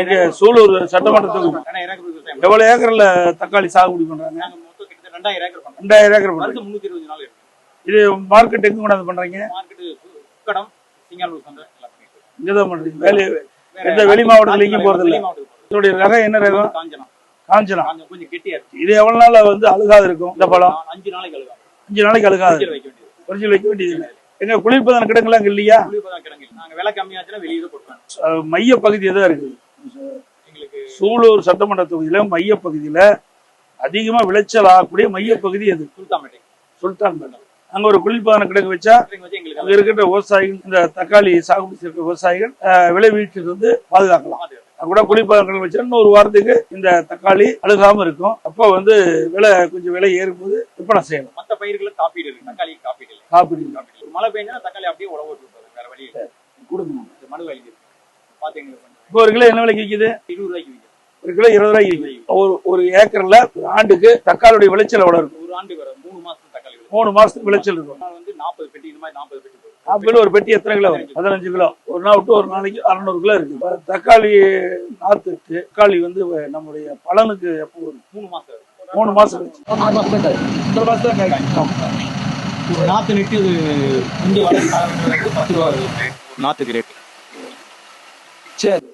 எங்க சூலூர் சட்டமன்ற தொகுதி ரெண்டாயிரம் ஏக்கர் விவசாயம் எவ்வளவு ஏக்கர்ல தக்காளி சாகுபடி பண்றாங்க? ரெண்டாயிரம் ஏக்கர் பண்றாங்க. நாள் இது மார்க்கெட் எங்க கொண்டாந்து பண்றீங்க. இங்கதான் பண்றீங்க. வேலை எந்த வெளி மாவட்டத்துல எங்கேயும் போறது இல்ல. இதோடைய ரகம் என்ன ரகம்? காஞ்சனா. கொஞ்சம் கெட்டியா இருக்கு. இது எவ்வளவு நாள்ல வந்து அழுகாது இருக்கும் இந்த பழம்? அஞ்சு நாளைக்கு அழுகாது. அஞ்சு நாளைக்கு அழுகாது. ஃப்ரிட்ஜில் வைக்க வேண்டியது. எங்க குளிர்பதன கிடங்குலாம் இல்லையா? குளிர்பதம் கிடங்கு நாங்க விலை கம்மியாச்சுன்னா வெளியே மைய பகுதி தான் இருக்குது? சூலூர் சட்டமன்ற தொகுதியில மைய பகுதியில அதிகமா விளைச்சல் ஆகக்கூடிய மைய பகுதி அது சுல்தான்பேட்டை. சுல்தான் பேட்டை அங்க ஒரு குளிர்பதன கிடங்கு வச்சா அங்க இருக்கின்ற விவசாயிகள் இந்த தக்காளி சாகுபடி செய்கிற விவசாயிகள் விளைவிச்சது வந்து பாதுகாக்கலாம். கூட குளிர்பதன வச்சா இன்னொரு வாரத்துக்கு இந்த தக்காளி அழுகாம இருக்கும். அப்போ வந்து விலை கொஞ்சம் விலை ஏறும்போது விற்பனை செய்யலாம். மத்த பயிர்களுக்கு காப்பீடு இருக்கு. தக்காளி காப்பீடு காப்பீடு காப்பீடு மழை பெஞ்சா தக்காளி அப்படியே உழவு விட்டுருப்பாரு வேற வழி இது மனு எங்களுக்கு பண்ணுங்க. இப்போ ஒரு கிலோ என்ன விலைக்கு விற்கிது இருபது ரூபாய்க்கு ஒரு கிலோ இருபது ரூபாய்க்கு? விற்கிது ஒரு ஒரு ஏக்கர்ல ஒரு ஆண்டுக்கு தக்காளியுடைய விளைச்சல் எவ்வளவு இருக்கும்? ஒரு ஆண்டு வர மூணு மாசம் தக்காளி. மூணு மாசத்துக்கு விளைச்சல் இருக்கும். வந்து நாற்பது பெட்டி இந்த மாதிரி நாற்பது பெட்டி ஆப்பிள் ஒரு பெட்டி எத்தனை கிலோ வரும்? பதினஞ்சு கிலோ. ஒரு நாள் விட்டு ஒரு நாளைக்கு அறநூறு கிலோ இருக்கு. தக்காளி நாத்துக்கு தக்காளி வந்து நம்முடைய பலனுக்கு எப்போ வரும்? மூணு மாசம் வரும். மூணு மாசம் இந்த மாசம் தான் காய்க்கும்? ஒரு நாத்து நெட்டு பத்து ரூபா நாத்துக்கு ரேட் சரி.